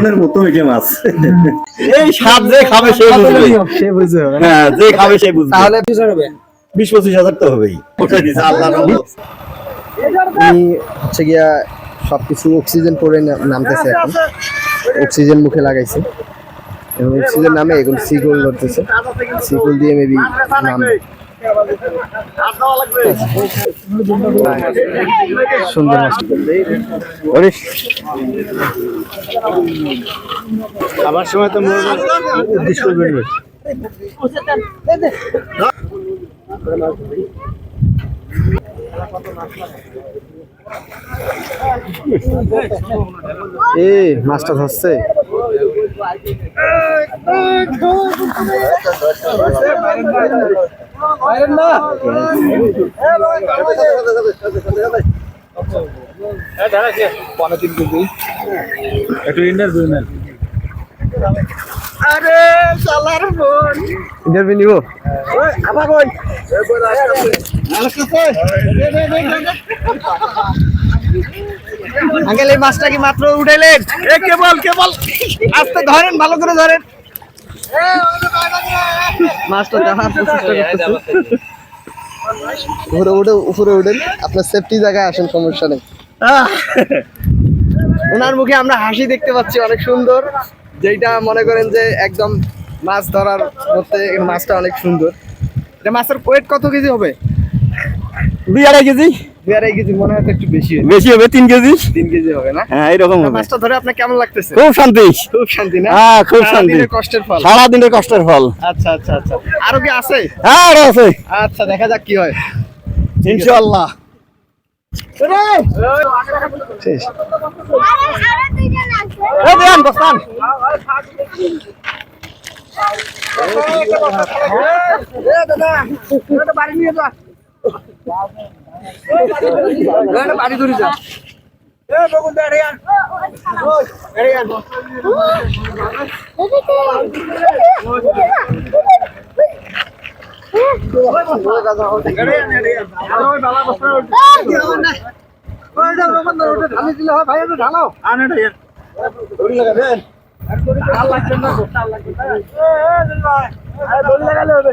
মনের মতো মিটে মাছ। এই স্বাদ যে খাবে সে বুঝবে। সে বুঝে হ্যাঁ যে খাবে সে বুঝবে। তাহলে বিশ পঁচিশ হাজার তো হবেই। ওটা দিছে আল্লাহ আমি হচ্ছে গিয়া সবকিছু অক্সিজেন পরে নামতেছে এখন। অক্সিজেন মুখে লাগাইছে। এবং অক্সিজেন নামে এখন সিগোল ধরতেছে। সিগোল দিয়ে মেবি নামবে। সুন্দর খাবার সময় তো উদ্দেশ্য করবেন এ মাছটা ধরছে। একটু ইন্টারভিউ নেন ইন্টারভিউ নিব আঙ্কেল এই মাছটা কি মাত্র উঠাইলেন? কেবল কেবল। আস্তে ধরেন ভালো করে ধরেন। মাছটা দেখার প্রচেষ্টা করতেছে। উপরে উঠে উপরে উঠেন। আপনার সেফটি জায়গায় আসেন সমস্যা নেই। ওনার মুখে আমরা হাসি দেখতে পাচ্ছি অনেক সুন্দর। যেটা মনে করেন যে একদম মাছ ধরার মধ্যে এই মাছটা অনেক সুন্দর। এটা মাছের ওয়েট কত কেজি হবে? দুই আড়াই কেজি। মনে হয় একটু বেশি হবে। বেশি হবে তিন কেজি তিন কেজি হবে না হ্যাঁ এরকম হবে মাছটা ধরে আপনার কেমন লাগতেছে খুব শান্তি খুব শান্তি না হ্যাঁ খুব শান্তি কষ্টের ফল সারাদিনের কষ্টের ফল আচ্ছা আচ্ছা আচ্ছা আরও কি আছে হ্যাঁ আরও আছে আচ্ছা দেখা যাক কি হয় ইনশাআল্লাহ শেষ ঢালি দিলে হয় ভাই ঢালাও আনে দড়ি লাগাবেন দড়ি লাগালে হবে